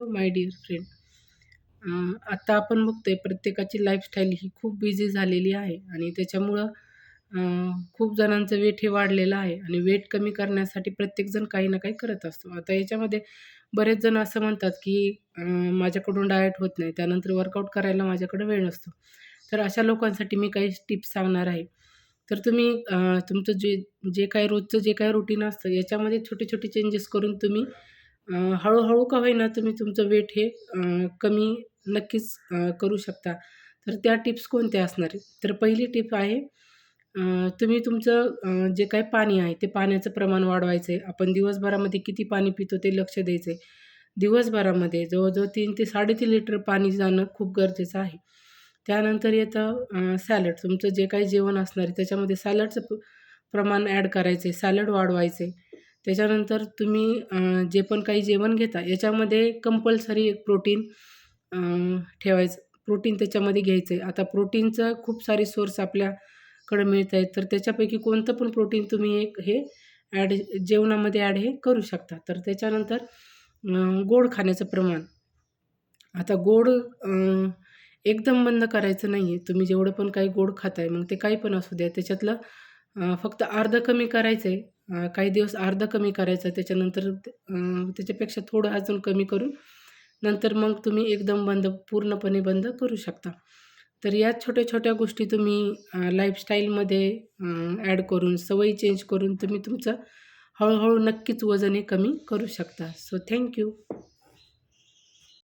My dear friend आत्ता आपण बघतोय प्रत्येकाची लाईफस्टाईल ही खूप बिझी झालेली आहे आणि त्याच्यामुळं खूप जणांचं वेट हे वाढलेलं आहे आणि वेट कमी करण्यासाठी प्रत्येकजण काही ना काही करत असतो. आता याच्यामध्ये बरेच जण असं म्हणतात की माझ्याकडून डाएट होत नाही त्यानंतर वर्कआउट करायला माझ्याकडे वेळ नसतो. तर अशा लोकांसाठी मी काही टिप्स सांगणार आहे. तर तुम्ही तुमचं जे जे काही रोजचं जे काही रुटीन असतं याच्यामध्ये छोटे छोटे चेंजेस करून तुम्ही हळूहळू का होईना तुम्ही तुमचं वेट हे कमी नक्कीच करू शकता. तर त्या टिप्स कोणत्या असणार आहेत? तर पहिली टिप आहे तुम्ही तुमचं जे काही पाणी आहे ते पाण्याचं प्रमाण वाढवायचं आहे आपण दिवसभरामध्ये किती पाणी पितो ते लक्ष द्यायचं आहे दिवसभरामध्ये जवळजवळ तीन ते साडेतीन लिटर पाणी जाणं खूप गरजेचं आहे. त्यानंतर येतं सॅलड. तुमचं जे काही जेवण असणार आहे त्याच्यामध्ये सॅलडचं प्रमाण ॲड करायचं आहे सॅलड वाढवायचं आहे त्याच्यानंतर तुम्ही जे पण काही जेवण घेता याच्यामध्ये कंपल्सरी एक प्रोटीन ठेवायचं. प्रोटीन त्याच्यामध्ये घ्यायचं आहे आता प्रोटीनचं खूप सारे सोर्स आपल्याकडं मिळत आहेत तर त्याच्यापैकी कोणतं पण प्रोटीन तुम्ही एक हे ॲड जेवणामध्ये ॲड हे करू शकता. तर त्याच्यानंतर गोड खाण्याचं प्रमाण. आता गोड एकदम बंद करायचं नाही आहे तुम्ही जेवढं पण काही गोड खाताय मग ते काही पण असू द्या. त्याच्यातलं फक्त अर्धं कमी करायचं आहे काही दिवस अर्धं कमी करायचं आहे त्याच्यानंतर त्याच्यापेक्षा थोडं अजून कमी करून नंतर मग तुम्ही एकदम बंद पूर्णपणे बंद करू शकता. तर या छोट्या छोट्या गोष्टी तुम्ही लाईफस्टाईलमध्ये ॲड करून सवयी चेंज करून तुम्ही तुमचं हळूहळू नक्कीच वजन हे कमी करू शकता. So thank you